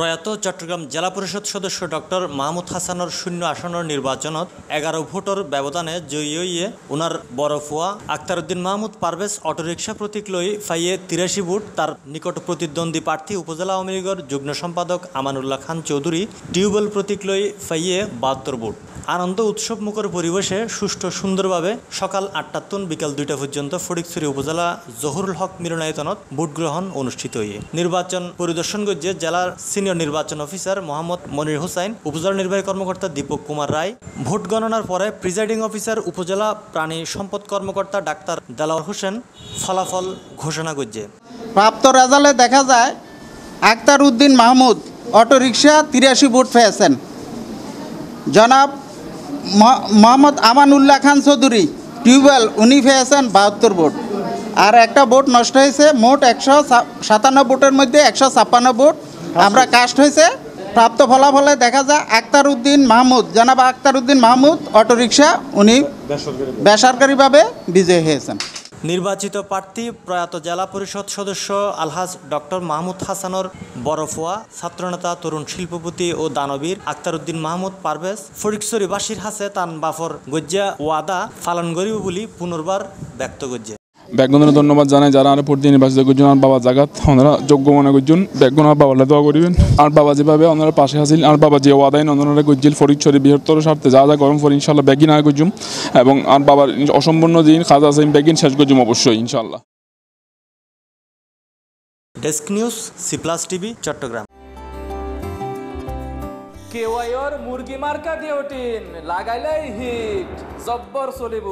প্রয়াত চট্টগ্রাম জেলা পরিষদ সদস্য ডক্টর মাহমুদ হাসানের শূন্য আসনের নির্বাচনত এগারো ভোটর ব্যবধানে জয়ী হইয়ে উনার বড় ফুয়া আক্তারউদ্দিন মাহমুদ পারভেজ অটোরিকশা প্রতীক লই ফাইয়ে তিরাশি ভোট। তার নিকট প্রতিদ্বন্দ্বী প্রার্থী উপজেলা আওয়ামী লীগের যুগ্ম সম্পাদক আমানুল্লাহ খান চৌধুরী টিউবওয়েল প্রতীক লই ফাইয়ে বাহাত্তর ভোট। আনন্দ উৎসব মুখর পরিবেশে সুষ্ঠু সুন্দরভাবে সকাল আটটা তুন বিকাল দুইটা পর্যন্ত ফটিকছড়ি উপজেলা জহুরুল হক মিলনায়তনত ভোট গ্রহণ অনুষ্ঠিত হয়ে নির্বাচন পরিদর্শন করছে জেলার সিনিয়র নির্বাচন অফিসার মোহাম্মদ মনির হোসাইন, উপজেলা নির্বাহী কর্মকর্তা দীপক কুমার রায়। ভোট গণনার পরে প্রিজাইডিং অফিসার উপজেলা প্রাণী সম্পদ কর্মকর্তা ডাক্তার দেলাওয়ার হোসেন ফলাফল ঘোষণা করছে। প্রাপ্ত রেজাল্টে দেখা যায়, আক্তার উদ্দিন মাহমুদ অটোরিকশা তিরাশি ভোট পেয়েছেন। জনাব মোহাম্মদ আমানুল্লাহ খান চৌধুরী টিউবওয়েল উনি পেয়েছেন বাহাত্তর ভোট। আর একটা ভোট নষ্ট হয়েছে মোট একশো সাতান্ন ভোটের মধ্যে একশো ছাপ্পান্ন ভোট আমরা কাস্ট হয়েছে। প্রাপ্ত ফলাফলে দেখা যায় আক্তার উদ্দিন মাহমুদ জানাবা আক্তার উদ্দিন মাহমুদ অটোরিকশা উনি বেসরকারিভাবে বিজয়ী হয়েছেন। নির্বাচিত প্রার্থী প্রয়াত জেলা পরিষদ সদস্য আলহাজ ডক্টর মাহমুদ হাসানর বরফুয়া ছাত্রনেতা তরুণ শিল্পপতি ও দানবীর আক্তারউদ্দিন মাহমুদ পারভেজ ফরিকসরি বাসির হাসে তান বাফর গজ্জা ওয়াদা পালন করিব বলি পুনর্বার ব্যক্ত করছে ব্যাগগুনের ধন্যবাদ জানাই যারা আর ভোট নির্বাচিত করছেন আর বাবা জাগাত ওনারা যোগ্য মনে করছেন। ব্যাগগুন আর বাবালে দোয়া করিবেন। আর বাবা যেভাবে ওনারা পাশে আসিল আর বাবা যে ওয়াদাইন ওনারা গজ্জিল ফরিদছড়ি বৃহত্তর স্বার্থে যা যা গরম ফর ইনশাল্লাহ ব্যাগিন আয় করছুম। এবং আর বাবার অসম্পূর্ণ দিন খাজা আছে ব্যাগিন শেষ করছুম অবশ্যই ইনশাল্লাহ desk news C plus TV Chattogram. কেওয়াইর মুরগি মার্কা দিয়ে ওঠিন লাগাইলেই হিট জব্বর চলিব।